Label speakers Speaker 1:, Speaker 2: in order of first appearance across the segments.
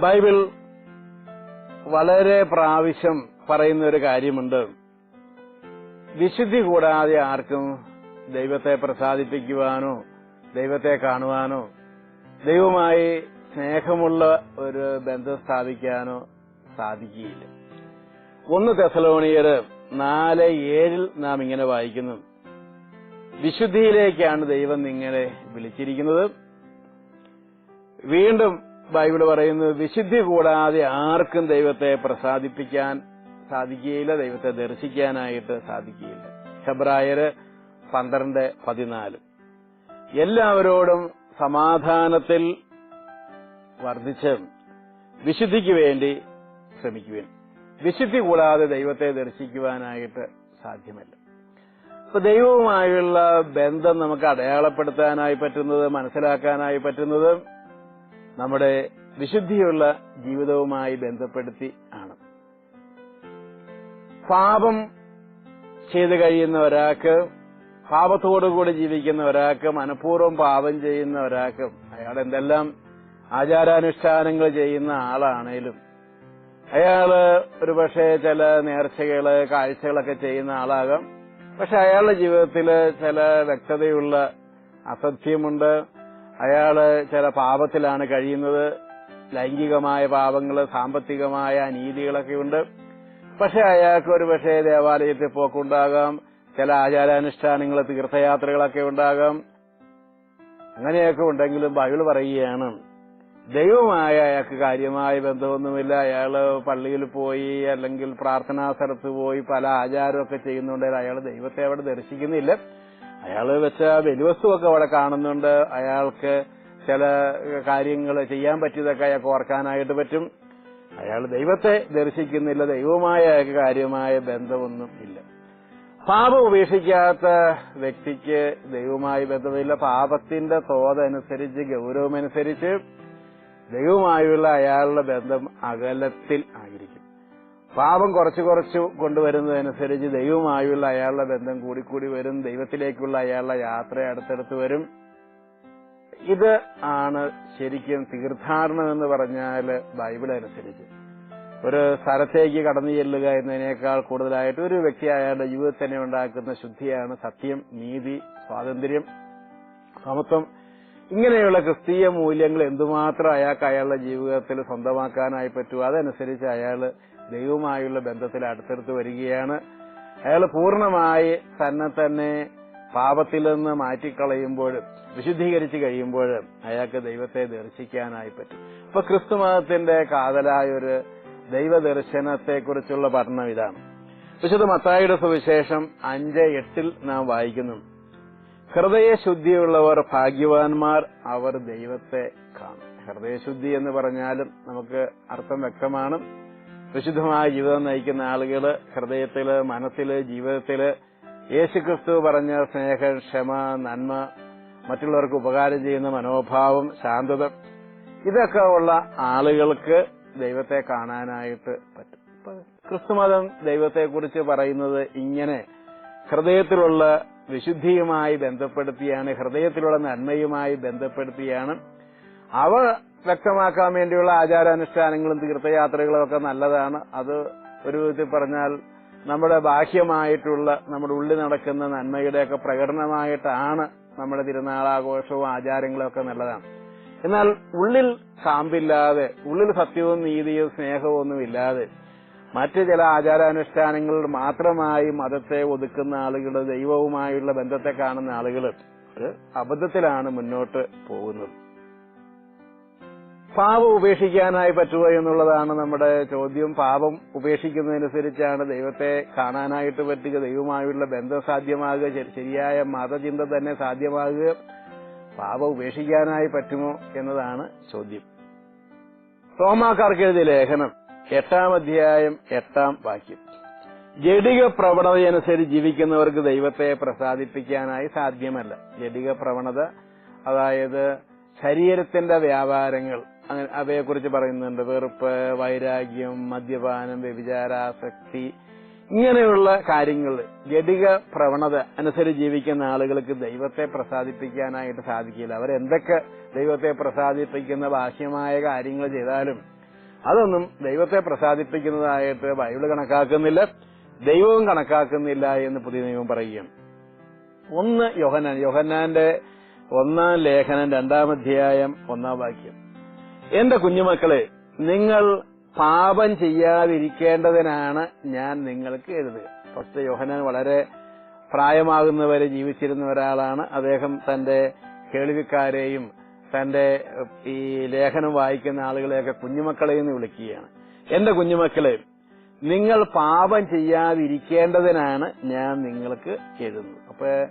Speaker 1: Bible വളരെ പ്രാവശ്യം പറയുന്ന ഒരു കാര്യമുണ്ട്. വിശുദ്ധി കൂടാതെ ആർക്കും ദൈവത്തെ പ്രസാദിപ്പിക്കുവാനോ ദൈവത്തെ കാണുവാനോ ദൈവമായി സ്നേഹമുള്ള ഒരു ബന്ധം സ്ഥാപിക്കാനോ സാധിക്കുകയില്ല. ഒന്ന് തെസലോണിയർ നാല് ഏഴിൽ നാം ഇങ്ങനെ വായിക്കുന്നു. വിശുദ്ധിയിലേക്കാണ് ദൈവം നിങ്ങളെ വിളിച്ചിരിക്കുന്നത്. വീണ്ടും ബൈബിൾ പറയുന്നത് വിശുദ്ധി കൂടാതെ ആർക്കും ദൈവത്തെ പ്രസാദിപ്പിക്കാൻ സാധിക്കുകയില്ല ദൈവത്തെ ദർശിക്കാനായിട്ട് സാധിക്കുകയില്ല. ഹെബ്രായര് പന്ത്രണ്ട് പതിനാല്. എല്ലാവരോടും സമാധാനത്തിൽ വർദ്ധിച്ച് വിശുദ്ധിക്ക് വേണ്ടി ശ്രമിക്കുവാൻ. വിശുദ്ധി കൂടാതെ ദൈവത്തെ ദർശിക്കുവാനായിട്ട് സാധ്യമല്ല. അപ്പൊ ദൈവവുമായുള്ള ബന്ധം നമുക്ക് അടയാളപ്പെടുത്താനായി പറ്റുന്നത് മനസ്സിലാക്കാനായി പറ്റുന്നത് നമ്മുടെ വിശുദ്ധിയുള്ള ജീവിതവുമായി ബന്ധപ്പെടുത്തി ആണ്. പാപം ചെയ്തു കഴിയുന്ന ഒരാൾക്ക് പാപത്തോടുകൂടി ജീവിക്കുന്ന ഒരാൾക്ക് മനഃപൂർവം പാപം ചെയ്യുന്ന ഒരാൾക്ക് അയാൾ എന്തെല്ലാം ആചാരാനുഷ്ഠാനങ്ങൾ ചെയ്യുന്ന ആളാണേലും അയാൾ ഒരുപക്ഷെ ചില നേർച്ചകൾ കാഴ്ചകളൊക്കെ ചെയ്യുന്ന ആളാകാം. പക്ഷെ അയാളുടെ ജീവിതത്തിൽ ചില വ്യക്തതയുള്ള അസത്യമുണ്ട്. അയാൾ ചില പാപത്തിലാണ് കഴിയുന്നത്. ലൈംഗികമായ പാപങ്ങൾ സാമ്പത്തികമായ അനീതികളൊക്കെ ഉണ്ട്. പക്ഷെ അയാൾക്ക് ഒരു പക്ഷേ ദേവാലയത്തിൽ പോക്കുണ്ടാകാം. ചില ആചാരാനുഷ്ഠാനങ്ങൾ തീർത്ഥയാത്രകളൊക്കെ ഉണ്ടാകാം. അങ്ങനെയൊക്കെ ഉണ്ടെങ്കിലും ബൈബിൾ പറയുകയാണ് ദൈവമായ അയാൾക്ക് കാര്യമായ ബന്ധമൊന്നുമില്ല. അയാൾ പള്ളിയിൽ പോയി അല്ലെങ്കിൽ പ്രാർത്ഥനാ സ്ഥലത്ത് പോയി പല ആചാരമൊക്കെ ചെയ്യുന്നുണ്ടെങ്കിൽ അയാൾ ദൈവത്തെ അവിടെ ദർശിക്കുന്നില്ല. അയാൾ വെച്ച വെലിവസ്തുവൊക്കെ അവിടെ കാണുന്നുണ്ട്. അയാൾക്ക് ചില കാര്യങ്ങൾ ചെയ്യാൻ പറ്റിയതൊക്കെ അയാൾക്ക് ഓർക്കാനായിട്ട് പറ്റും. അയാൾ ദൈവത്തെ ദർശിക്കുന്നില്ല അയാൾക്ക് കാര്യമായ ബന്ധമൊന്നും ഇല്ല. പാപം ഉപേക്ഷിക്കാത്ത വ്യക്തിക്ക് ദൈവവുമായി ബന്ധമില്ല. പാപത്തിന്റെ തോതനുസരിച്ച് ഗൗരവമനുസരിച്ച് ദൈവമായുള്ള അയാളുടെ ബന്ധം അകലത്തിൽ ആയിരിക്കും. പാപം കുറച്ച് കുറച്ച് കൊണ്ടുവരുന്നതനുസരിച്ച് ദൈവമായുള്ള അയാളുടെ ബന്ധം കൂടിക്കൂടി വരും. ദൈവത്തിലേക്കുള്ള അയാളുടെ യാത്ര അടുത്തടുത്ത് വരും. ഇത് ആണ് ശരിക്കും തീർത്ഥാടനം എന്ന് പറഞ്ഞാൽ ബൈബിൾ അനുസരിച്ച്. ഒരു സ്ഥലത്തേക്ക് കടന്നു ചെല്ലുക എന്നതിനേക്കാൾ കൂടുതലായിട്ട് ഒരു വ്യക്തി അയാളുടെ ജീവിതത്തിൽ തന്നെ ഉണ്ടാക്കുന്ന ശുദ്ധിയാണ് സത്യം നീതി സ്വാതന്ത്ര്യം സമത്വം. ഇങ്ങനെയുള്ള ക്രിസ്തീയ മൂല്യങ്ങൾ എന്തുമാത്രം അയാൾക്ക് അയാളുടെ ജീവിതത്തിൽ സ്വന്തമാക്കാനായി പറ്റുമോ അതനുസരിച്ച് അയാൾ ദൈവവുമായുള്ള ബന്ധത്തിൽ അടുത്തടുത്ത് വരികയാണ്. അയാൾ പൂർണമായി തന്നെ തന്നെ പാപത്തിൽ നിന്ന് മാറ്റിക്കളയുമ്പോൾ വിശുദ്ധീകരിച്ച് കഴിയുമ്പോൾ അയാൾക്ക് ദൈവത്തെ ദർശിക്കാനായി പറ്റും. അപ്പൊ ക്രിസ്തുമതത്തിന്റെ കാതലായ ഒരു ദൈവദർശനത്തെക്കുറിച്ചുള്ള പഠനം ഇതാണ്. വിശുദ്ധ മത്തായിയുടെ സുവിശേഷം അഞ്ച് എട്ടിൽ നാം വായിക്കുന്നു. ഹൃദയശുദ്ധിയുള്ളവർ ഭാഗ്യവാന്മാർ അവർ ദൈവത്തെ കാണും. ഹൃദയശുദ്ധി എന്ന് പറഞ്ഞാലും നമുക്ക് അർത്ഥം വ്യക്തമാണ്. വിശുദ്ധമായ ജീവിതം നയിക്കുന്ന ആളുകൾ ഹൃദയത്തിൽ മനസ്സിൽ ജീവിതത്തിൽ യേശുക്രിസ്തു പറഞ്ഞ സ്നേഹം ക്ഷമ നന്മ മറ്റുള്ളവർക്ക് ഉപകാരം ചെയ്യുന്ന മനോഭാവം ശാന്തത ഇതൊക്കെ ഉള്ള ആളുകൾക്ക് ദൈവത്തെ കാണാനായിട്ട് പറ്റും. ക്രിസ്തുമതം ദൈവത്തെക്കുറിച്ച് പറയുന്നത് ഇങ്ങനെ ഹൃദയത്തിലുള്ള വിശുദ്ധിയുമായി ബന്ധപ്പെടുത്തിയാണ് ഹൃദയത്തിലുള്ള നന്മയുമായി ബന്ധപ്പെടുത്തിയാണ്. അവ വ്യക്തമാക്കാൻ വേണ്ടിയുള്ള ആചാരാനുഷ്ഠാനങ്ങളും തീർത്ഥയാത്രകളും ഒക്കെ നല്ലതാണ്. അത് ഒരു വിധത്തിൽ പറഞ്ഞാൽ നമ്മുടെ ബാഹ്യമായിട്ടുള്ള നമ്മുടെ ഉള്ളിൽ നടക്കുന്ന നന്മയുടെയൊക്കെ പ്രകടനമായിട്ടാണ് നമ്മുടെ തിരുനാളാഘോഷവും ആചാരങ്ങളും ഒക്കെ നല്ലതാണ്. എന്നാൽ ഉള്ളിൽ കാമ്പില്ലാതെ ഉള്ളിൽ സത്യവും നീതിയും സ്നേഹവും ഒന്നും ഇല്ലാതെ മറ്റ് ചില ആചാരാനുഷ്ഠാനങ്ങളിൽ മാത്രമായി മതത്തെ ഒതുക്കുന്ന ആളുകൾ ദൈവവുമായുള്ള ബന്ധത്തെ കാണുന്ന ആളുകൾ ഒരു അബദ്ധത്തിലാണ് മുന്നോട്ട് പോകുന്നത്. പാപം ഉപേക്ഷിക്കാനായി പറ്റുമോ എന്നുള്ളതാണ് നമ്മുടെ ചോദ്യം. പാപം ഉപേക്ഷിക്കുന്നതനുസരിച്ചാണ് ദൈവത്തെ കാണാനായിട്ട് പറ്റുക. ദൈവമായുള്ള ബന്ധം സാധ്യമാകുക. ശരി- ശരിയായ മതചിന്ത തന്നെ സാധ്യമാകുക. പാപം ഉപേക്ഷിക്കാനായി പറ്റുമോ എന്നതാണ് ചോദ്യം. റോമാക്കാർക്ക് എഴുതിയ ലേഖനം എട്ടാം അധ്യായം എട്ടാം വാക്യം. ജഡിക പ്രവണതയനുസരിച്ച് ജീവിക്കുന്നവർക്ക് ദൈവത്തെ പ്രസാദിപ്പിക്കാനായി സാധ്യമല്ല. ജഡിക പ്രവണത അതായത് ശരീരത്തിന്റെ വ്യാപാരങ്ങൾ അങ്ങനെ അവയെക്കുറിച്ച് പറയുന്നുണ്ട്. വെറുപ്പ് വൈരാഗ്യം മദ്യപാനം വ്യഭിചാരാസക്തി ഇങ്ങനെയുള്ള കാര്യങ്ങൾ ഗതിക പ്രവണത അനുസരിച്ച് ജീവിക്കുന്ന ആളുകൾക്ക് ദൈവത്തെ പ്രസാദിപ്പിക്കാനായിട്ട് സാധിക്കില്ല. അവരെന്തൊക്കെ ദൈവത്തെ പ്രസാദിപ്പിക്കുന്ന ബാഹ്യമായ കാര്യങ്ങൾ ചെയ്താലും അതൊന്നും ദൈവത്തെ പ്രസാദിപ്പിക്കുന്നതായിട്ട് ബൈബിൾ കണക്കാക്കുന്നില്ല ദൈവവും കണക്കാക്കുന്നില്ല എന്ന് പുതിയ നിയമം പറയുകയാണ്. ഒന്ന് യോഹന്നാൻ. യോഹന്നാന്റെ ഒന്നാം ലേഖനം രണ്ടാം അധ്യായം ഒന്നാം വാക്യം. എന്റെ കുഞ്ഞുമക്കളെ നിങ്ങൾ പാപം ചെയ്യാതിരിക്കേണ്ടതിനാണ് ഞാൻ നിങ്ങൾക്ക് എഴുതുക പക്ഷെ യോഹന്നാൻ വളരെ പ്രായമാകുന്നവരെ ജീവിച്ചിരുന്ന ഒരാളാണ്. അദ്ദേഹം തന്റെ കേൾവിക്കാരെയും തന്റെ ഈ ലേഖനം വായിക്കുന്ന ആളുകളെയൊക്കെ കുഞ്ഞുമക്കളെ എന്ന് വിളിക്കുകയാണ്. എന്റെ കുഞ്ഞുമക്കളെ നിങ്ങൾ പാപം ചെയ്യാതിരിക്കേണ്ടതിനാണ് ഞാൻ നിങ്ങൾക്ക് എഴുതുന്നത്. അപ്പൊ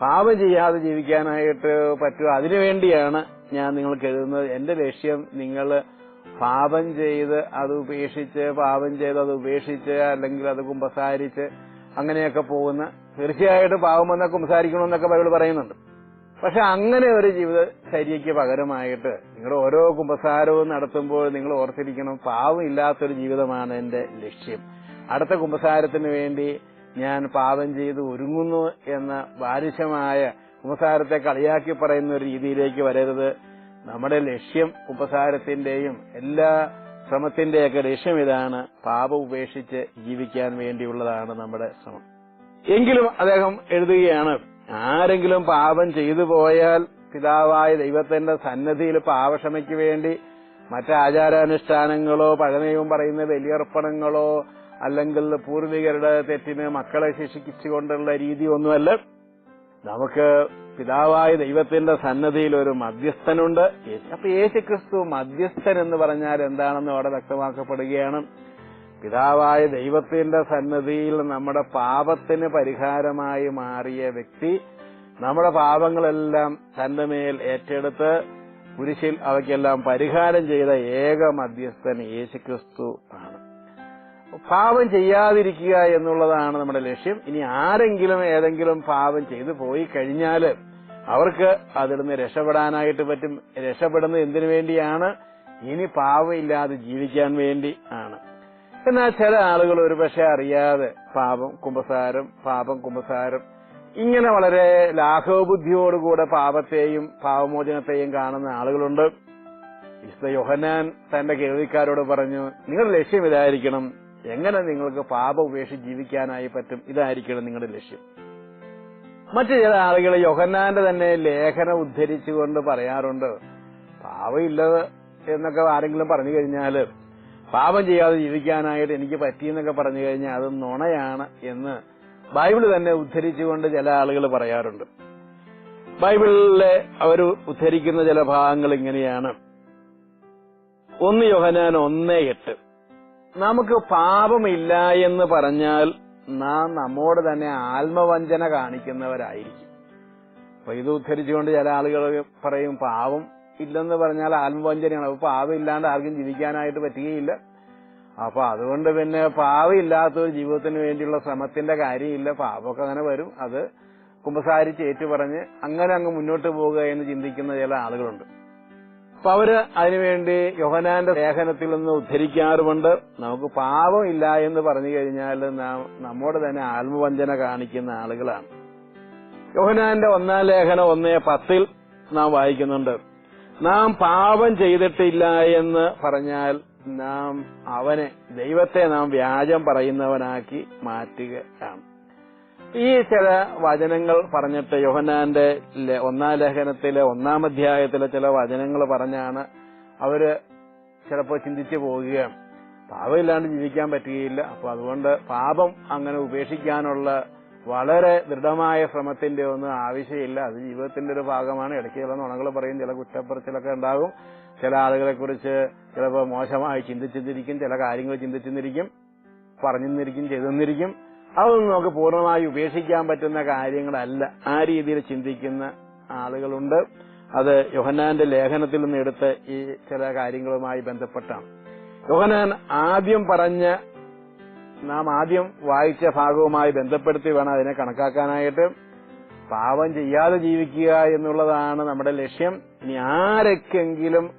Speaker 1: പാപം ചെയ്യാതെ ജീവിക്കാനായിട്ട് പറ്റുക അതിനുവേണ്ടിയാണ് ഞാൻ നിങ്ങൾക്ക് എഴുതുന്നത് എന്റെ ലക്ഷ്യം നിങ്ങൾ പാപം ചെയ്ത് അത് ഉപേക്ഷിച്ച് പാപം ചെയ്ത് അത് ഉപേക്ഷിച്ച് അല്ലെങ്കിൽ അത് കുമ്പസാരിച്ച് അങ്ങനെയൊക്കെ പോകുന്ന തീർച്ചയായിട്ടും പാപം വന്നാൽ കുമ്പസാരിക്കണമെന്നൊക്കെ ബൈബിൾ പറയുന്നുണ്ട്. പക്ഷെ അങ്ങനെ ഒരു ജീവിത ചര്യയ്ക്ക് പകരമായിട്ട് നിങ്ങൾ ഓരോ കുമ്പസാരവും നടത്തുമ്പോൾ നിങ്ങൾ ഓർത്തിരിക്കണം പാവം ഇല്ലാത്തൊരു ജീവിതമാണ് എന്റെ ലക്ഷ്യം. അടുത്ത കുമ്പസാരത്തിന് വേണ്ടി ഞാൻ പാപം ചെയ്ത് ഒരുങ്ങുന്നു എന്ന ബാലിശമായ കുമ്പസാരത്തെ കളിയാക്കി പറയുന്ന ഒരു രീതിയിലേക്ക് വരരുത്. നമ്മുടെ ലക്ഷ്യം ഉപസാരത്തിന്റെയും എല്ലാ ശ്രമത്തിന്റെയൊക്കെ ലക്ഷ്യം ഇതാണ് പാപ ഉപേക്ഷിച്ച് ജീവിക്കാൻ വേണ്ടിയുള്ളതാണ് നമ്മുടെ ശ്രമം. എങ്കിലും അദ്ദേഹം എഴുതുകയാണ് ആരെങ്കിലും പാപം ചെയ്തു പോയാൽ പിതാവായ ദൈവത്തിന്റെ സന്നദ്ധിയിൽ പാപക്ഷമയ്ക്ക് വേണ്ടി മറ്റാചാരാനുഷ്ഠാനങ്ങളോ പഴമയും പറയുന്ന ബലിയർപ്പണങ്ങളോ അല്ലെങ്കിൽ പൂർവികരുടെ തെറ്റിന് മക്കളെ ശിക്ഷിച്ചുകൊണ്ടുള്ള രീതിയൊന്നുമല്ല നമുക്ക് പിതാവായ ദൈവത്തിന്റെ സന്നദ്ധിയിൽ ഒരു മധ്യസ്ഥനുണ്ട്. അപ്പൊ യേശുക്രിസ്തു മധ്യസ്ഥൻ എന്ന് പറഞ്ഞാൽ എന്താണെന്ന് അവിടെ വ്യക്തമാക്കപ്പെടുകയാണ്. പിതാവായ ദൈവത്തിന്റെ സന്നദ്ധിയിൽ നമ്മുടെ പാപത്തിന് പരിഹാരമായി മാറിയ വ്യക്തി നമ്മുടെ പാപങ്ങളെല്ലാം തന്റെ മേൽ ഏറ്റെടുത്ത് കുരിശിൽ അവയ്ക്കെല്ലാം പരിഹാരം ചെയ്ത ഏക മധ്യസ്ഥൻ യേശുക്രിസ്തു ആണ്. പാപം ചെയ്യാതിരിക്കുക എന്നുള്ളതാണ് നമ്മുടെ ലക്ഷ്യം. ഇനി ആരെങ്കിലും ഏതെങ്കിലും പാപം ചെയ്തു പോയി കഴിഞ്ഞാൽ അവർക്ക് അതിൽ നിന്ന് രക്ഷപ്പെടാനായിട്ട് പറ്റും. രക്ഷപ്പെടുന്നത് എന്തിനു വേണ്ടിയാണ്? ഇനി പാപമില്ലാതെ ജീവിക്കാൻ വേണ്ടി ആണ്. എന്നാൽ ചില ആളുകൾ ഒരുപക്ഷെ അറിയാതെ പാപം കുമ്പസാരം പാപം കുമ്പസാരം ഇങ്ങനെ വളരെ ലാഘവബുദ്ധിയോടുകൂടെ പാപത്തെയും പാപമോചനത്തെയും കാണുന്ന ആളുകളുണ്ട്. വിശുദ്ധ യോഹനാൻ തന്റെ കേൾവിക്കാരോട് പറഞ്ഞു നിങ്ങളുടെ ലക്ഷ്യം ഇതായിരിക്കണം. എങ്ങനെ നിങ്ങൾക്ക് പാപം ഉപേക്ഷിച്ച് ജീവിക്കാനായി പറ്റും? ഇതായിരിക്കണം നിങ്ങളുടെ ലക്ഷ്യം. മറ്റു ചില ആളുകൾ യോഹന്നാന്റെ തന്നെ ലേഖനം ഉദ്ധരിച്ചുകൊണ്ട് പറയാറുണ്ട് പാവമില്ലത് എന്നൊക്കെ ആരെങ്കിലും പറഞ്ഞു കഴിഞ്ഞാൽ പാപം ചെയ്യാതെ ജീവിക്കാനായിട്ട് എനിക്ക് പറ്റിയെന്നൊക്കെ പറഞ്ഞു കഴിഞ്ഞാൽ അത് നുണയാണ് എന്ന് ബൈബിൾ തന്നെ ഉദ്ധരിച്ചുകൊണ്ട് ചില ആളുകൾ പറയാറുണ്ട്. ബൈബിളിലെ അവർ ഉദ്ധരിക്കുന്ന ചില ഭാഗങ്ങൾ ഇങ്ങനെയാണ്. ഒന്ന് യോഹനാൻ ഒന്ന് എട്ട്. നമുക്ക് പാപമില്ല എന്ന് പറഞ്ഞാൽ നാം നമ്മോട് തന്നെ ആത്മവഞ്ചന കാണിക്കുന്നവരായിരിക്കും. അപ്പൊ ഇത് ഉദ്ധരിച്ചുകൊണ്ട് ചില ആളുകൾ പറയും പാവം ഇല്ലെന്ന് പറഞ്ഞാൽ ആത്മവഞ്ചനയാണ്. അപ്പൊ പാവം ഇല്ലാണ്ട് ആർക്കും ജീവിക്കാനായിട്ട് പറ്റുകയില്ല. അപ്പൊ അതുകൊണ്ട് പിന്നെ പാവം ഇല്ലാത്ത ഒരു ജീവിതത്തിന് വേണ്ടിയുള്ള ശ്രമത്തിന്റെ കാര്യമില്ല. പാവമൊക്കെ അങ്ങനെ വരും. അത് കുമ്പസാരിച്ച് ഏറ്റുപറഞ്ഞ് അങ്ങനെ അങ്ങ് മുന്നോട്ട് പോവുക എന്ന് ചിന്തിക്കുന്ന ചില ആളുകളുണ്ട്. അപ്പൊ അവർ അതിനുവേണ്ടി യോഹനാന്റെ ലേഖനത്തിൽ നിന്ന് ഉദ്ധരിക്കാറുമുണ്ട്. നമുക്ക് പാപം ഇല്ല എന്ന് പറഞ്ഞു കഴിഞ്ഞാൽ നാം നമ്മോട് തന്നെ ആത്മവഞ്ചന കാണിക്കുന്ന ആളുകളാണ്. യോഹനാന്റെ ഒന്നാം ലേഖനം ഒന്നേ പത്തിൽ നാം വായിക്കുന്നുണ്ട്. നാം പാപം ചെയ്തിട്ടില്ല എന്ന് പറഞ്ഞാൽ നാം അവനെ ദൈവത്തെ നാം വ്യാജം പറയുന്നവനാക്കി മാറ്റുകയാണ്. ഈ ചില വചനങ്ങൾ പറഞ്ഞിട്ട് യോഹനാന്റെ ഒന്നാം ലേഖനത്തിലെ ഒന്നാം അധ്യായത്തിലെ ചില വചനങ്ങൾ പറഞ്ഞാണ് അവർ ചിലപ്പോൾ ചിന്തിച്ചു പോവുകയാണ്. പാപമില്ലാണ്ട് ജീവിക്കാൻ പറ്റുകയില്ല. അപ്പൊ അതുകൊണ്ട് പാപം അങ്ങനെ ഉപേക്ഷിക്കാനുള്ള വളരെ ദൃഢമായ ശ്രമത്തിന്റെ ഒന്നും ആവശ്യമില്ല. അത് ജീവിതത്തിന്റെ ഒരു ഭാഗമാണ്. ഇടയ്ക്ക് ചില നുണകൾ പറയും ചില കുറ്റപ്പറച്ചിലൊക്കെ ഉണ്ടാകും. ചില ആളുകളെ കുറിച്ച് ചിലപ്പോൾ മോശമായി ചിന്തിച്ചെന്നിരിക്കും ചില കാര്യങ്ങൾ ചിന്തിച്ചെന്നിരിക്കും പറഞ്ഞെന്നിരിക്കും ചെയ്തെന്നിരിക്കും അതൊന്നും നമുക്ക് പൂർണമായി ഉപേക്ഷിക്കാൻ പറ്റുന്ന കാര്യങ്ങളല്ല. ആ രീതിയിൽ ചിന്തിക്കുന്ന ആളുകളുണ്ട്. അത് യോഹനാന്റെ ലേഖനത്തിൽ നിന്ന് എടുത്ത് ഈ ചില കാര്യങ്ങളുമായി ബന്ധപ്പെട്ടാണ്. യോഹനാൻ ആദ്യം പറഞ്ഞ നാം ആദ്യം വായിച്ച ഭാഗവുമായി ബന്ധപ്പെടുത്തി വേണം അതിനെ കണക്കാക്കാനായിട്ട്. പാപം ചെയ്യാതെ ജീവിക്കുക എന്നുള്ളതാണ് നമ്മുടെ ലക്ഷ്യം. ഇനി ആരൊക്കെങ്കിലും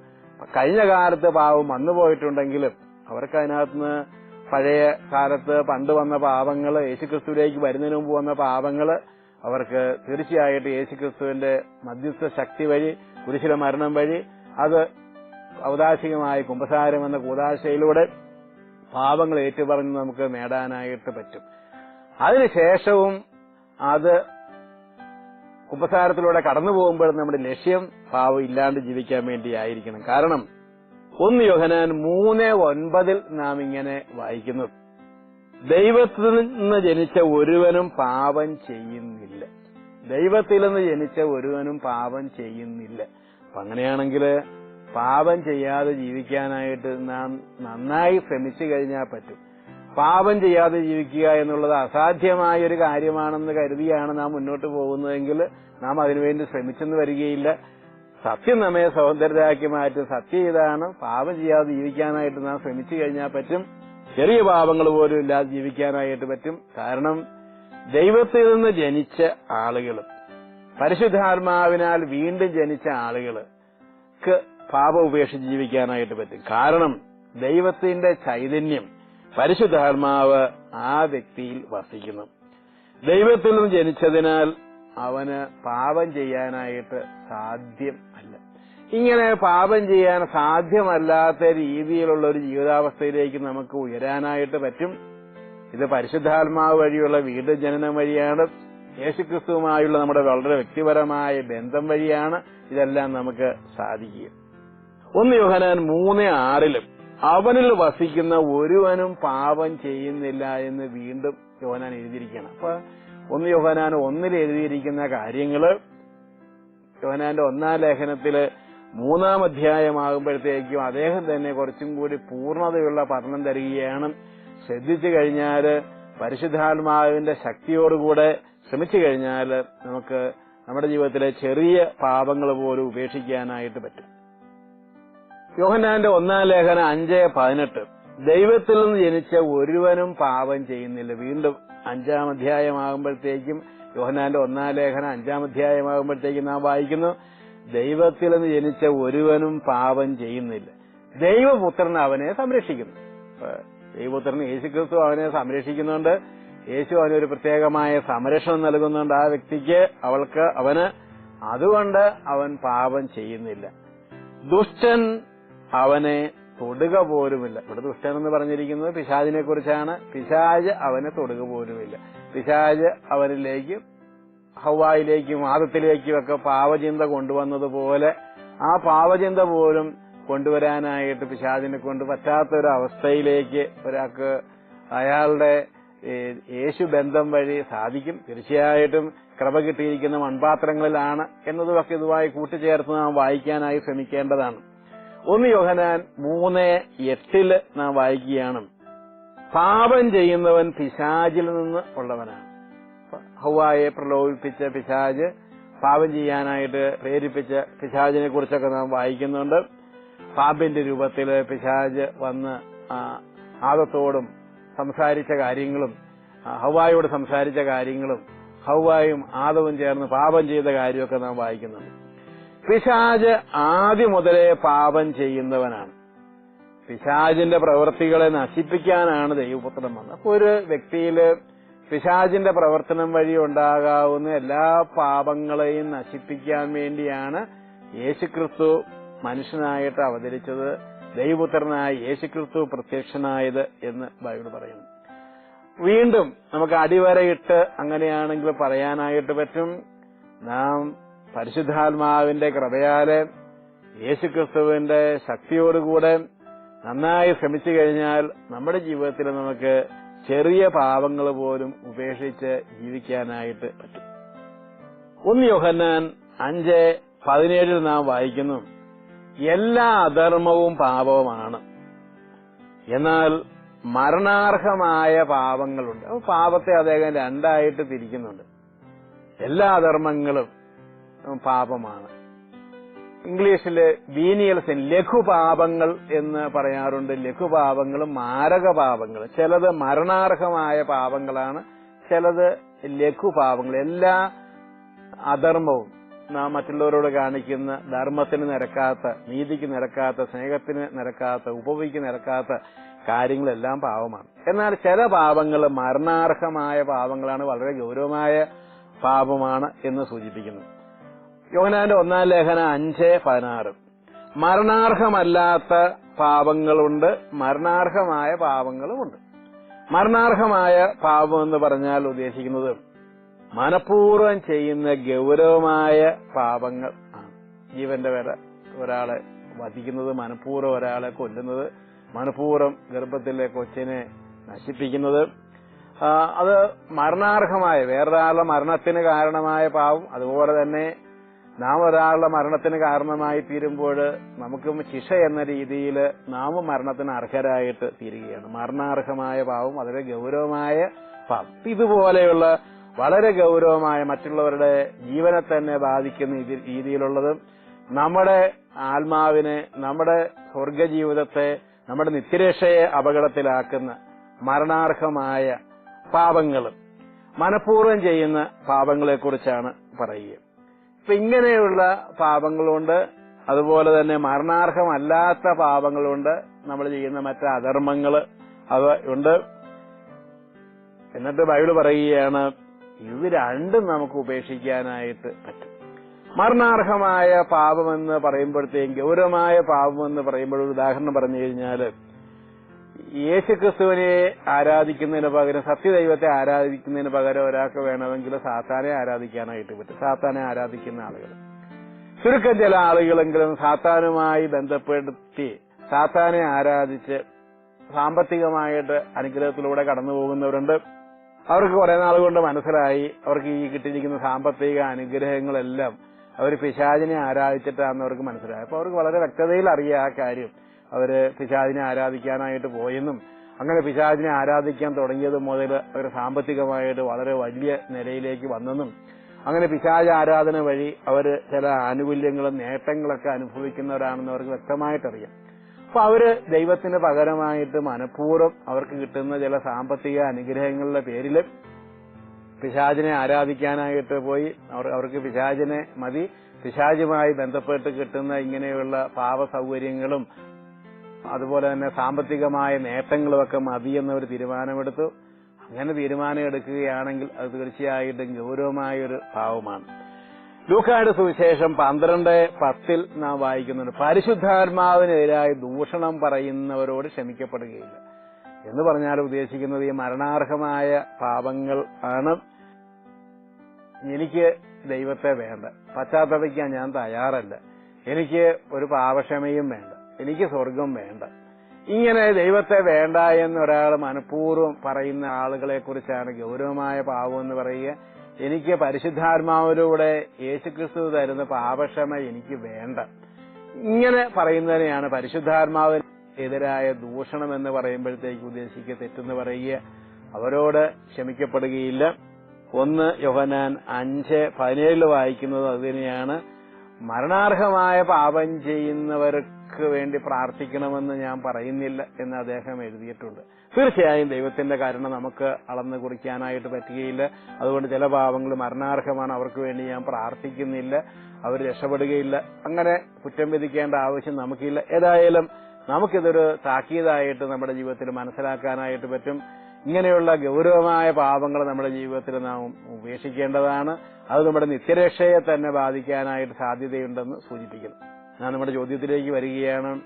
Speaker 1: കഴിഞ്ഞ കാലത്ത് പാവം വന്നുപോയിട്ടുണ്ടെങ്കിലും അവർക്ക് അതിനകത്തുനിന്ന് പഴയ കാലത്ത് പണ്ട് വന്ന പാപങ്ങൾ യേശുക്രിസ്തുവിലേക്ക് വരുന്നതിന് മുമ്പ് വന്ന പാപങ്ങൾ അവർക്ക് തീർച്ചയായിട്ടും യേശുക്രിസ്തുവിന്റെ മധ്യസ്ഥ ശക്തി വഴി കുരിശിലെ മരണം വഴി അത് ഔദാശികമായ കുംഭസാരം എന്ന കൂതാശയിലൂടെ പാപങ്ങൾ ഏറ്റുപറഞ്ഞ് നമുക്ക് നേടാനായിട്ട് പറ്റും. അതിനുശേഷവും അത് കുംഭസാരത്തിലൂടെ കടന്നു പോകുമ്പോഴും നമ്മുടെ ലക്ഷ്യം പാവം ഇല്ലാണ്ട് ജീവിക്കാൻ വേണ്ടിയായിരിക്കണം. കാരണം ഒന്ന് യോഹനാൻ മൂന്ന് ഒൻപതിൽ നാം ഇങ്ങനെ വായിക്കുന്നു. ദൈവത്തിൽ നിന്ന് ജനിച്ച ഒരുവനും പാപം ചെയ്യുന്നില്ല. ദൈവത്തിൽ നിന്ന് ജനിച്ച ഒരുവനും പാപം ചെയ്യുന്നില്ല. അപ്പൊ അങ്ങനെയാണെങ്കിൽ പാപം ചെയ്യാതെ ജീവിക്കാനായിട്ട് നാം നന്നായി ശ്രമിച്ചു കഴിഞ്ഞാൽ പറ്റും. പാപം ചെയ്യാതെ ജീവിക്കുക എന്നുള്ളത് അസാധ്യമായ ഒരു കാര്യമാണെന്ന് കരുതിയാണ് നാം മുന്നോട്ട് പോകുന്നതെങ്കിൽ നാം അതിനുവേണ്ടി ശ്രമിച്ചെന്ന് വരികയില്ല. സത്യം നമ്മെ സ്വതന്ത്രരാക്കി മാറ്റും സത്യം ഇതാണ് പാപം ചെയ്യാതെ ജീവിക്കാനായിട്ട് നാം ശ്രമിച്ചു കഴിഞ്ഞാൽ പറ്റും. ചെറിയ പാപങ്ങൾ പോലും ഇല്ലാതെ ജീവിക്കാനായിട്ട് പറ്റും. കാരണം ദൈവത്തിൽ നിന്ന് ജനിച്ച ആളുകൾ പരിശുദ്ധാത്മാവിനാൽ വീണ്ടും ജനിച്ച ആളുകൾക്ക് പാപം ഉപേക്ഷിച്ച് ജീവിക്കാനായിട്ട് പറ്റും. കാരണം ദൈവത്തിന്റെ ചൈതന്യം പരിശുദ്ധാത്മാവ് ആ വ്യക്തിയിൽ വസിക്കുന്നു. ദൈവത്തിൽ നിന്ന് ജനിച്ചതിനാൽ അവന് പാപം ചെയ്യാനായിട്ട് സാധ്യം അല്ല. ഇങ്ങനെ പാപം ചെയ്യാൻ സാധ്യമല്ലാത്ത രീതിയിലുള്ള ഒരു ജീവിതാവസ്ഥയിലേക്ക് നമുക്ക് ഉയരാനായിട്ട് പറ്റും. ഇത് പരിശുദ്ധാത്മാവ് വഴിയുള്ള വീട് ജനനം വഴിയാണ്. യേശുക്രിസ്തുവുമായുള്ള നമ്മുടെ വളരെ വ്യക്തിപരമായ ബന്ധം വഴിയാണ് ഇതെല്ലാം നമുക്ക് സാധിക്കുക. ഒന്ന് യോഹനാൻ മൂന്ന് ആറിലും അവനിൽ വസിക്കുന്ന ഒരുവനും പാപം ചെയ്യുന്നില്ല എന്ന് വീണ്ടും യോഹനാൻ എഴുതിയിരിക്കുകയാണ്. അപ്പൊ ഒന്ന് യോഹനാൻ ഒന്നിൽ എഴുതിയിരിക്കുന്ന കാര്യങ്ങൾ യോഹനാന്റെ ഒന്നാം ലേഖനത്തിൽ മൂന്നാം അധ്യായമാകുമ്പോഴത്തേക്കും അദ്ദേഹം തന്നെ കുറച്ചും കൂടി പൂർണതയുള്ള പഠനം തരികയാണ്. ശ്രദ്ധിച്ചു കഴിഞ്ഞാൽ പരിശുദ്ധാത്മാവിന്റെ ശക്തിയോടുകൂടെ ശ്രമിച്ചു കഴിഞ്ഞാൽ നമുക്ക് നമ്മുടെ ജീവിതത്തിലെ ചെറിയ പാപങ്ങൾ പോലും ഉപേക്ഷിക്കാനായിട്ട് പറ്റും. യോഹനാന്റെ ഒന്നാം ലേഖനം അഞ്ച് പതിനെട്ട്. ദൈവത്തിൽ നിന്ന് ജനിച്ച ഒരുവനും പാപം ചെയ്യുന്നില്ല. വീണ്ടും അഞ്ചാം അധ്യായമാകുമ്പോഴത്തേക്കും യോഹനാന്റെ ഒന്നാം ലേഖനം അഞ്ചാം അധ്യായമാകുമ്പോഴത്തേക്കും നാം വായിക്കുന്നു ദൈവത്തിൽ നിന്ന് ജനിച്ച ഒരുവനും പാപം ചെയ്യുന്നില്ല. ദൈവപുത്രൻ അവനെ സംരക്ഷിക്കുന്നു. ദൈവപുത്രൻ യേശുക്രിസ്തു അവനെ സംരക്ഷിക്കുന്നുണ്ട്. യേശു അവനൊരു പ്രത്യേകമായ സംരക്ഷണം നൽകുന്നുണ്ട് ആ വ്യക്തിക്ക്. അവൾക്ക് അവന് അതുകൊണ്ട് അവൻ പാപം ചെയ്യുന്നില്ല. ദുഷ്ടൻ അവനെ തൊടുക പോലുമില്ല. ഇവിടെ ദുഷ്ടൻ എന്ന് പറഞ്ഞിരിക്കുന്നത് പിശാജിനെ കുറിച്ചാണ് പിശാജ് അവനെ തൊടുക പോലുമില്ല. പിശാജ് അവനിലേക്ക് ഹവായിലേക്കും ആദത്തിലേക്കും ഒക്കെ പാവചിന്ത കൊണ്ടുവന്നതുപോലെ ആ പാവചിന്ത പോലും കൊണ്ടുവരാനായിട്ട് പിശാചിനെ കൊണ്ട് പറ്റാത്ത ഒരു അവസ്ഥയിലേക്ക് ഒരാൾക്ക് അയാളുടെ യേശു ബന്ധം വഴി സാധിക്കും. തീർച്ചയായിട്ടും കൃപ കിട്ടിയിരിക്കുന്ന മൺപാത്രങ്ങളിലാണ് എന്നതുമൊക്കെ ഇതുമായി കൂട്ടിച്ചേർത്ത് നാം വായിക്കാനായി ശ്രമിക്കേണ്ടതാണ്. ഒന്ന് യോഹനാൻ മൂന്ന് എട്ടിൽ നാം വായിക്കുകയാണ്. പാപം ചെയ്യുന്നവൻ പിശാചിൽ നിന്ന് ഉള്ളവനാണ്. ഹൗവായെ പ്രലോഭിപ്പിച്ച പിശാജ് പാപം ചെയ്യാനായിട്ട് പ്രേരിപ്പിച്ച പിശാജിനെ കുറിച്ചൊക്കെ നാം വായിക്കുന്നുണ്ട്. പാമ്പിന്റെ രൂപത്തിൽ പിശാജ് വന്ന് ആദത്തോടും സംസാരിച്ച കാര്യങ്ങളും ഹവായോട് സംസാരിച്ച കാര്യങ്ങളും ഹവായും ആദവും ചേർന്ന് പാപം ചെയ്ത കാര്യമൊക്കെ നാം വായിക്കുന്നുണ്ട്. പിശാജ് ആദ്യം മുതലേ പാപം ചെയ്യുന്നവനാണ്. പിശാജിന്റെ പ്രവൃത്തികളെ നശിപ്പിക്കാനാണ് ദൈവപുത്രൻ വന്നത്. അപ്പൊ ഒരു വ്യക്തിയിൽ പിശാജിന്റെ പ്രവർത്തനം വഴി ഉണ്ടാകാവുന്ന എല്ലാ പാപങ്ങളെയും നശിപ്പിക്കാൻ വേണ്ടിയാണ് യേശുക്രിസ്തു മനുഷ്യനായിട്ട് അവതരിച്ചത് ദൈവപുത്രനായ യേശുക്രിസ്തു പ്രത്യക്ഷനായത് എന്ന് ബൈബിൾ പറയുന്നു. വീണ്ടും നമുക്ക് അടിവരയിട്ട് അങ്ങനെയാണെങ്കിൽ പറയാനായിട്ട് പറ്റും. നാം പരിശുദ്ധാത്മാവിന്റെ കൃപയാൽ യേശുക്രിസ്തുവിന്റെ ശക്തിയോടുകൂടെ നന്നായി ശ്രമിച്ചു കഴിഞ്ഞാൽ നമ്മുടെ ജീവിതത്തിൽ നമുക്ക് ചെറിയ പാപങ്ങൾ പോലും ഉപേക്ഷിച്ച് ജീവിക്കാനായിട്ട് പറ്റും. ഒന്ന് യോഹന്നാൻ അഞ്ച് പതിനേഴിൽ നാം വായിക്കുന്നു എല്ലാ അധർമ്മവും പാപവുമാണ്. എന്നാൽ മരണാർഹമായ പാപങ്ങളുണ്ട്. പാപത്തെ അദ്ദേഹം രണ്ടായിട്ട് തിരിക്കുന്നുണ്ട്. എല്ലാ അധർമ്മങ്ങളും പാപമാണ്. ഇംഗ്ലീഷിൽ വീനിയൽ സിൻ ലഘുപാപങ്ങൾ എന്ന് പറയാറുണ്ട്. ലഘുപാപങ്ങളും മാരകപാപങ്ങളും. ചിലത് മരണാർഹമായ പാപങ്ങളാണ് ചിലത് ലഘുപാപങ്ങൾ. എല്ലാ അധർമ്മവും നാം മറ്റുള്ളവരോട് കാണിക്കുന്ന ധർമ്മത്തിന് നിരക്കാത്ത നീതിക്ക് നിരക്കാത്ത സ്നേഹത്തിന് നിരക്കാത്ത ഉപവിക്ക് നിരക്കാത്ത കാര്യങ്ങളെല്ലാം പാപമാണ്. എന്നാൽ ചില പാപങ്ങൾ മരണാർഹമായ പാപങ്ങളാണ് വളരെ ഗൗരവമായ പാപമാണ് എന്ന് സൂചിപ്പിക്കുന്നു. യോഹനാന്റെ ഒന്നാം ലേഖന അഞ്ച് പതിനാറ്. മരണാർഹമല്ലാത്ത പാപങ്ങളുണ്ട് മരണാർഹമായ പാപങ്ങളുമുണ്ട്. മരണാർഹമായ പാപം എന്ന് പറഞ്ഞാൽ ഉദ്ദേശിക്കുന്നത് മനഃപൂർവം ചെയ്യുന്ന ഗൗരവമായ പാപങ്ങൾ ആണ്. ജീവന്റെ വില ഒരാളെ വധിക്കുന്നത് മനഃപൂർവം ഒരാളെ കൊല്ലുന്നത് മനഃപൂർവം ഗർഭത്തിലെ കൊച്ചിനെ നശിപ്പിക്കുന്നത്. അത് മരണാർഹമായ വേറൊരാളുടെ മരണത്തിന് കാരണമായ പാവം അതുപോലെ തന്നെ നാം ഒരാളുടെ മരണത്തിന് കാരണമായി തീരുമ്പോൾ നമുക്ക് ശിക്ഷ എന്ന രീതിയിൽ നാം മരണത്തിന് അർഹരായിട്ട് തീരുകയാണ്. മരണാർഹമായ പാവം വളരെ ഗൗരവമായ പാവം ഇതുപോലെയുള്ള വളരെ ഗൗരവമായ മറ്റുള്ളവരുടെ ജീവനെ തന്നെ ബാധിക്കുന്ന രീതി- രീതിയിലുള്ളതും നമ്മുടെ ആത്മാവിനെ നമ്മുടെ സ്വർഗജീവിതത്തെ നമ്മുടെ നിത്യരക്ഷയെ അപകടത്തിലാക്കുന്ന മരണാർഹമായ പാപങ്ങളും മനഃപൂർവം ചെയ്യുന്ന പാപങ്ങളെക്കുറിച്ചാണ് പറയുക. ഇപ്പൊ ഇങ്ങനെയുള്ള പാപങ്ങളുണ്ട്. അതുപോലെ തന്നെ മരണാർഹമല്ലാത്ത പാപങ്ങളുണ്ട്. നമ്മൾ ചെയ്യുന്ന മറ്റ് അധർമ്മങ്ങൾ അവ ഉണ്ട്. എന്നിട്ട് ബൈബിൾ പറയുകയാണ് ഇത് രണ്ടും നമുക്ക് ഉപേക്ഷിക്കാനായിട്ട് പറ്റും. മരണാർഹമായ പാപമെന്ന് പറയുമ്പോഴത്തേക്കും ഗൗരവമായ പാപമെന്ന് പറയുമ്പോൾ ഒരു ഉദാഹരണം പറഞ്ഞു കഴിഞ്ഞാൽ യേശുക്രിസ്തുവിനെ ആരാധിക്കുന്നതിന് പകരം സത്യദൈവത്തെ ആരാധിക്കുന്നതിന് പകരം ഒരാൾക്ക് വേണമെങ്കിൽ സാത്താനെ ആരാധിക്കാനായിട്ട് പറ്റും. സാത്താനെ ആരാധിക്കുന്ന ആളുകൾ. ചുരുക്കം ചില ആളുകളെങ്കിലും സാത്താനുമായി ബന്ധപ്പെടുത്തി സാത്താനെ ആരാധിച്ച് സാമ്പത്തികമായിട്ട് അനുഗ്രഹത്തിലൂടെ കടന്നു പോകുന്നവരുണ്ട്. അവർക്ക് കുറെ നാൾ കൊണ്ട് മനസ്സിലായി അവർക്ക് ഈ കിട്ടിയിരിക്കുന്ന സാമ്പത്തിക അനുഗ്രഹങ്ങളെല്ലാം അവർ പിശാചിനെ ആരാധിച്ചിട്ടാണെന്ന് അവർക്ക് മനസ്സിലായി. അപ്പൊ അവർക്ക് വളരെ വ്യക്തതയിൽ അറിയാം ആ കാര്യം. അവർ പിശാചിനെ ആരാധിക്കാനായിട്ട് പോയെന്നും അങ്ങനെ പിശാചിനെ ആരാധിക്കാൻ തുടങ്ങിയത് മുതൽ അവർ സാമ്പത്തികമായിട്ട് വളരെ വലിയ നിലയിലേക്ക് വന്നെന്നും അങ്ങനെ പിശാജ ആരാധന വഴി അവർ ചില ആനുകൂല്യങ്ങളും നേട്ടങ്ങളൊക്കെ അനുഭവിക്കുന്നവരാണെന്ന് അവർക്ക് വ്യക്തമായിട്ടറിയാം. അപ്പൊ അവർ ദൈവത്തിന് പകരമായിട്ട് മനഃപൂർവം അവർക്ക് കിട്ടുന്ന ചില സാമ്പത്തിക അനുഗ്രഹങ്ങളുടെ പേരിൽ പിശാജിനെ ആരാധിക്കാനായിട്ട് പോയി അവർക്ക് പിശാജിനെ മതി പിശാജുമായി ബന്ധപ്പെട്ട് കിട്ടുന്ന ഇങ്ങനെയുള്ള പാപ സൗകര്യങ്ങളും അതുപോലെ തന്നെ സാമ്പത്തികമായ നേട്ടങ്ങളുമൊക്കെ മതി ഒരു തീരുമാനമെടുത്തു. അങ്ങനെ തീരുമാനം എടുക്കുകയാണെങ്കിൽ അത് തീർച്ചയായിട്ടും ഗൗരവമായ ഒരു പാവമാണ് ലൂക്കായുടെ സുവിശേഷം പന്ത്രണ്ട് പത്തിൽ നാം വായിക്കുന്നുണ്ട്. പരിശുദ്ധാത്മാവിനെതിരായി ദൂഷണം പറയുന്നവരോട് ക്ഷമിക്കപ്പെടുകയില്ല. എന്ന് പറഞ്ഞാൽ ഉദ്ദേശിക്കുന്നത് ഈ മരണാർഹമായ പാപങ്ങൾ ആണ്. എനിക്ക് ദൈവത്തെ വേണ്ട. പശ്ചാത്തപിക്കാൻ ഞാൻ തയ്യാറല്ല. എനിക്ക് ഒരു പാപക്ഷമയും വേണ്ട. എനിക്ക് സ്വർഗം വേണ്ട. ഇങ്ങനെ ദൈവത്തെ വേണ്ട എന്ന് എന്നൊരാൾ മനഃപൂർവം പറയുന്ന ആളുകളെ കുറിച്ചാണ് ഗൗരവമായ പാപം എന്ന് പറയുക. എനിക്ക് പരിശുദ്ധാത്മാവിലൂടെ യേശുക്രിസ്തു തരുന്ന പാപക്ഷമ എനിക്ക് വേണ്ട. ഇങ്ങനെ പറയുന്നതിനെയാണ് പരിശുദ്ധാത്മാവിന് എതിരായ ദൂഷണം എന്ന് പറയുമ്പോഴത്തേക്ക് ഉദ്ദേശിക്കുക തെറ്റെന്ന് പറയുക. അവരോട് ക്ഷമിക്കപ്പെടുകയില്ല. ഒന്ന് യോഹനാൻ അഞ്ച് പതിനേഴിൽ വായിക്കുന്നത് അതിനെയാണ് മരണാർഹമായ പാപം ചെയ്യുന്നവർക്ക് വേണ്ടി പ്രാർത്ഥിക്കണമെന്ന് ഞാൻ പറയുന്നില്ല എന്ന് അദ്ദേഹം എഴുതിയിട്ടുണ്ട്. തീർച്ചയായും ദൈവത്തിന്റെ കാരണം നമുക്ക് അളന്ന് കുറിക്കാനായിട്ട് പറ്റുകയില്ല. അതുകൊണ്ട് ചില പാവങ്ങൾ മരണാർഹമാണ്. അവർക്ക് വേണ്ടി ഞാൻ പ്രാർത്ഥിക്കുന്നില്ല. അവർ രക്ഷപ്പെടുകയില്ല. അങ്ങനെ കുറ്റം വിധിക്കേണ്ട ആവശ്യം നമുക്കില്ല. ഏതായാലും നമുക്കിതൊരു താക്കീതായിട്ട് നമ്മുടെ ജീവിതത്തിൽ മനസ്സിലാക്കാനായിട്ട് പറ്റും. ഇങ്ങനെയുള്ള ഗൗരവമായ പാപങ്ങൾ നമ്മുടെ ജീവിതത്തിൽ നാം ഉപേക്ഷിക്കേണ്ടതാണ്. അത് നമ്മുടെ നിത്യരക്ഷയെ തന്നെ ബാധിക്കാനായിട്ട് സാധ്യതയുണ്ടെന്ന് സൂചിപ്പിക്കുന്നു. ഞാൻ നമ്മുടെ ചോദ്യത്തിലേക്ക് വരികയാണ്.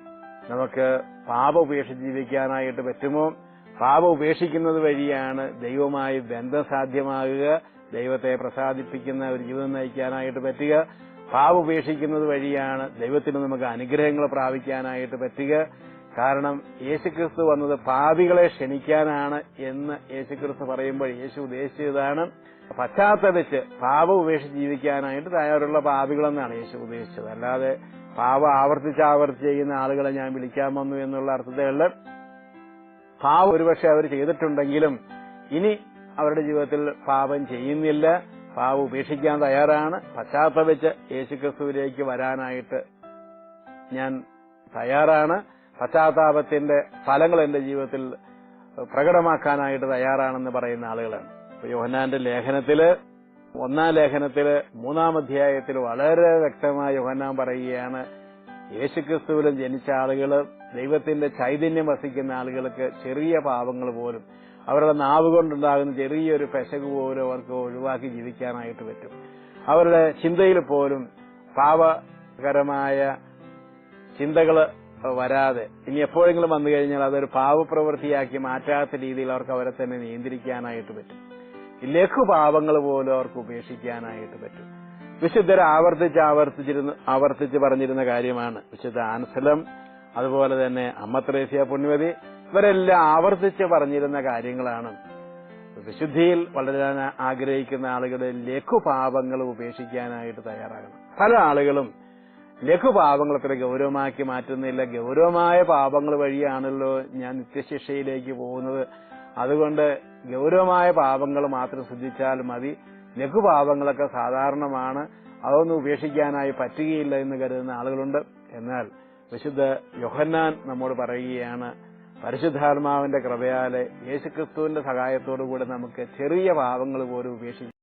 Speaker 1: നമുക്ക് പാപ ഉപേക്ഷിച്ച് ജീവിക്കാനായിട്ട് പറ്റുമോ? പാപ ഉപേക്ഷിക്കുന്നത് വഴിയാണ് ദൈവവുമായി ബന്ധം സാധ്യമാകുക. ദൈവത്തെ പ്രസാദിപ്പിക്കുന്ന ഒരു ജീവിതം നയിക്കാനായിട്ട് പറ്റുക. പാപ ഉപേക്ഷിക്കുന്നത് വഴിയാണ് ദൈവത്തിന് നമുക്ക് അനുഗ്രഹങ്ങൾ പ്രാപിക്കാനായിട്ട് പറ്റുക. കാരണം യേശുക്രിസ്തു വന്നത് പാപികളെ ക്ഷണിക്കാനാണ് എന്ന് യേശുക്രിസ്തു പറയുമ്പോൾ യേശു ഉദ്ദേശിച്ചതാണ്. പശ്ചാത്തലിച്ച് പാപം ഉപേക്ഷിച്ച് ജീവിക്കാനായിട്ട് തയ്യാറുള്ള പാപികളെന്നാണ് യേശു ഉദ്ദേശിച്ചത്. അല്ലാതെ പാപം ആവർത്തിച്ച് ആവർത്തിച്ച് ചെയ്യുന്ന ആളുകളെ ഞാൻ വിളിക്കാൻ വന്നു എന്നുള്ള അർത്ഥത്തിലുള്ള പാവ ഒരുപക്ഷെ അവർ ചെയ്തിട്ടുണ്ടെങ്കിലും ഇനി അവരുടെ ജീവിതത്തിൽ പാപം ചെയ്യുന്നില്ല പാവ ഉപേക്ഷിക്കാൻ തയ്യാറാണ്. പശ്ചാത്തപിച്ച് യേശുക്രിസ്തുവിലേക്ക് വരാനായിട്ട് ഞാൻ തയ്യാറാണ്. പശ്ചാത്താപത്തിന്റെ ഫലങ്ങൾ എന്റെ ജീവിതത്തിൽ പ്രകടമാക്കാനായിട്ട് തയ്യാറാണെന്ന് പറയുന്ന ആളുകളാണ്. യോഹനാന്റെ ലേഖനത്തിൽ ഒന്നാം ലേഖനത്തിൽ മൂന്നാം അധ്യായത്തിൽ വളരെ വ്യക്തമായി യോഹന്നാൻ പറയുകയാണ് യേശുക്രിസ്തുവിലും ജനിച്ച ആളുകൾ ദൈവത്തിന്റെ ചൈതന്യം വസിക്കുന്ന ആളുകൾക്ക് ചെറിയ പാപങ്ങൾ പോലും അവരുടെ നാവ് കൊണ്ടുണ്ടാകുന്ന ചെറിയൊരു പെശക് പോലും അവർക്ക് ഒഴിവാക്കി ജീവിക്കാനായിട്ട് പറ്റും. അവരുടെ ചിന്തയിൽ പോലും പാപകരമായ ചിന്തകൾ വരാതെ ഇനി എപ്പോഴെങ്കിലും വന്നു കഴിഞ്ഞാൽ അതൊരു പാവപ്രവൃത്തിയാക്കി മാറ്റാത്ത രീതിയിൽ അവർക്ക് അവരെ തന്നെ നിയന്ത്രിക്കാനായിട്ട് പറ്റും. ഈ ലഘുപാപങ്ങൾ പോലും അവർക്ക് ഉപേക്ഷിക്കാനായിട്ട് പറ്റും. വിശുദ്ധർ ആവർത്തിച്ച് ആവർത്തിച്ചിരുന്ന ആവർത്തിച്ച് പറഞ്ഞിരുന്ന കാര്യമാണ്. വിശുദ്ധ ആൻസലം അതുപോലെ തന്നെ അമ്മ പുണ്യവതി ഇവരെല്ലാം ആവർത്തിച്ച് പറഞ്ഞിരുന്ന കാര്യങ്ങളാണ്. വിശുദ്ധിയിൽ വളരാൻ ആഗ്രഹിക്കുന്ന ആളുകളെ ലഘുപാപങ്ങൾ ഉപേക്ഷിക്കാനായിട്ട് തയ്യാറാകണം. പല ആളുകളും ലഘുപാപങ്ങൾ അത്ര ഗൗരവമാക്കി മാറ്റുന്നില്ല. ഗൗരവമായ പാപങ്ങൾ വഴിയാണല്ലോ ഞാൻ നിത്യശിക്ഷയിലേക്ക് പോകുന്നത്. അതുകൊണ്ട് ഗൗരവമായ പാപങ്ങൾ മാത്രം ശ്രദ്ധിച്ചാൽ മതി. ലഘുപാപങ്ങളൊക്കെ സാധാരണമാണ്. അതൊന്നും ഉപേക്ഷിക്കാനായി പറ്റുകയില്ല എന്ന് കരുതുന്ന ആളുകളുണ്ട്. എന്നാൽ വിശുദ്ധ യൊഹന്നാൻ നമ്മോട് പറയുകയാണ് പരിശുദ്ധാത്മാവിന്റെ കൃപയാലെ യേശുക്രിസ്തുവിന്റെ സഹായത്തോടു കൂടെ നമുക്ക് ചെറിയ പാപങ്ങൾ പോലും ഉപേക്ഷിക്കാം.